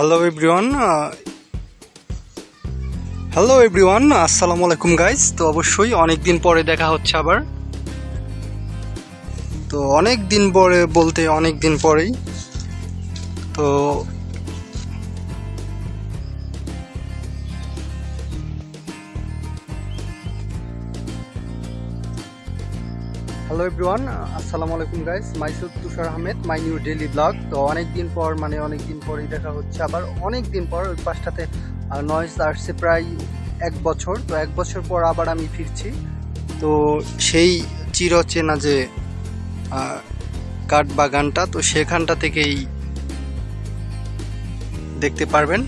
Hello everyone hello everyone আসসালামু আলাইকুম guys তো অবশ্যই অনেক দিন পরে দেখা হচ্ছে আবার। তো অনেক দিন পরে বলতে অনেক দিন পরেই। তো হ্যালো এভরিওয়ান আসসালামু আলাইকুম guys মাইসুদ Tushar Ahmed my new daily blog তো অনেক দিন পর মানে অনেক দিন পরেই দেখা হচ্ছে। আবার অনেক দিন পর ওই পাশটাতে নয়েস আসছে প্রায় এক বছর। তো এক বছর পর আবার আমি ফিরছি। তো সেই চিরচেনা যে কাঠ বাগানটা তো সেখানটা থেকেই দেখতে পারবেন।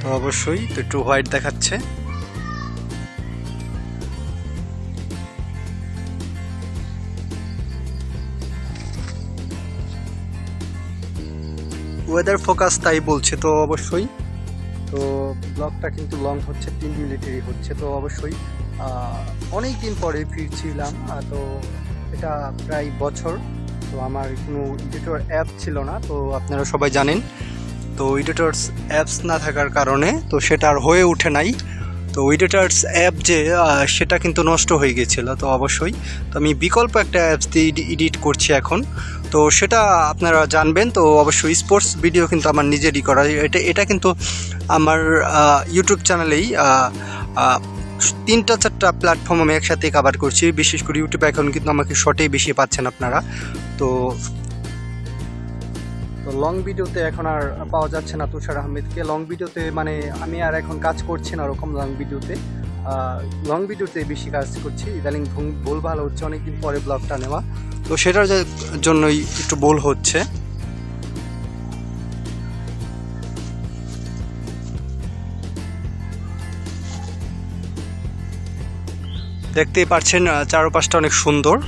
তো অবশ্যই তো একটু হোয়াইট দেখাচ্ছে। ওয়েদার ফোকাস তাই বলছে, তো অবশ্যই। তো ব্লগটা কিন্তু লং হচ্ছে, তিন মিনিটেরই হচ্ছে, তো অবশ্যই। অনেক দিন পরে ফিরছিলাম তো এটা প্রায় বছর। তো আমার কোনো এডিটর অ্যাপ ছিল না, তো আপনারা সবাই জানেন। তো এডিটরস অ্যাপস না থাকার কারণে, তো সেটা আর হয়ে ওঠে নাই। তো এডিটার্স অ্যাপ যে সেটা কিন্তু নষ্ট হয়ে গেছিল, তো অবশ্যই। তো আমি বিকল্প একটা অ্যাপস দিয়ে এডিট করছি এখন। তো সেটা আপনারা জানবেন, তো অবশ্যই স্পোর্টস ভিডিও কিন্তু আমার নিজেরই করা। এটা এটা কিন্তু আমার ইউটিউব চ্যানেলেই তিনটা, চারটা প্ল্যাটফর্ম আমি একসাথে কভার করছি। বিশেষ করে ইউটিউবে এখন কিন্তু আমাকে শর্টেই বেশি পাচ্ছেন আপনারা। তো তো লং ভিডিওতে এখন আর পাওয়া যাচ্ছে না তুষার আহমেদকে। লং ভিডিওতে মানে আমি আর এখন কাজ করছি না ওরকম লং ভিডিওতে লং ভিডিওতে বেশি কাজ করছি। ইদানিং ভুল- ভুল ভালো হচ্ছে, অনেকদিন পরে ব্লগটা নেওয়া। তো সেটার জন্যই একটু ভুল হচ্ছে। দেখতেই পাচ্ছেন চারপাশটা অনেক সুন্দর।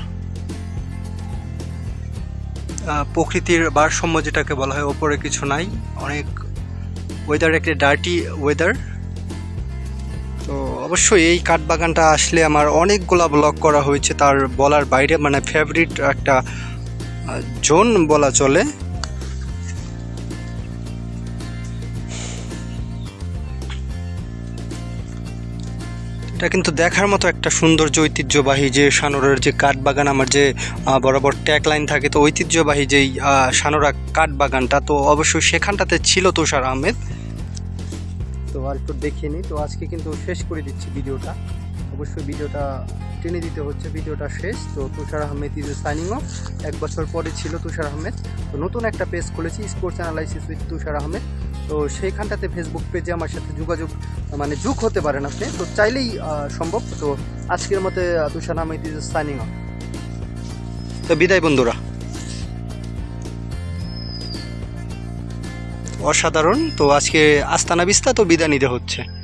প্রকৃতির ভারসাম্য যেটাকে বলা হয়, ওপরে কিছু নাই। অনেক ওয়েদার একটা ডার্টি ওয়েদার অবশ্যই এই কাঠবাগানটা আসলে আমার অনেকগুলা ব্লগ করা হয়েছে, তার বলার বাইরে মানে ফেভারিট একটা জোন বলা চলে। এটা কিন্তু দেখার মতো একটা সৌন্দর্য ঐতিহ্যবাহী যে সানোরের যে কাঠবাগান, আমার যে বরাবর ট্যাগ লাইন থাকে, তো ঐতিহ্যবাহী যেই সানোরা কাঠবাগানটা, তো অবশ্যই সেখানটাতে ছিল তুষার আহমেদ। তো আর একটু দেখিয়ে নিই। তো আজকে কিন্তু শেষ করে দিচ্ছি ভিডিওটা। অবশ্যই ভিডিওটা টেনে দিতে হচ্ছে, ভিডিওটা শেষ। তো Tushar Ahmed is signing off এক বছর পরে ছিল তুষার আহমেদ। তো নতুন একটা পেজ খুলেছি sports analysis with Tushar Ahmed. তো সেইখানটাতে ফেসবুক পেজে আমার সাথে যোগাযোগ মানে যুগ হতে পারেন আপনি তো চাইলেই সম্ভব। তো আজকের মতে Tushar Ahmed is signing off তো বিদায় বন্ধুরা। অসাধারণ। তো আজকে আস্তানা বিস্তা তো বিদায় নিতে হচ্ছে।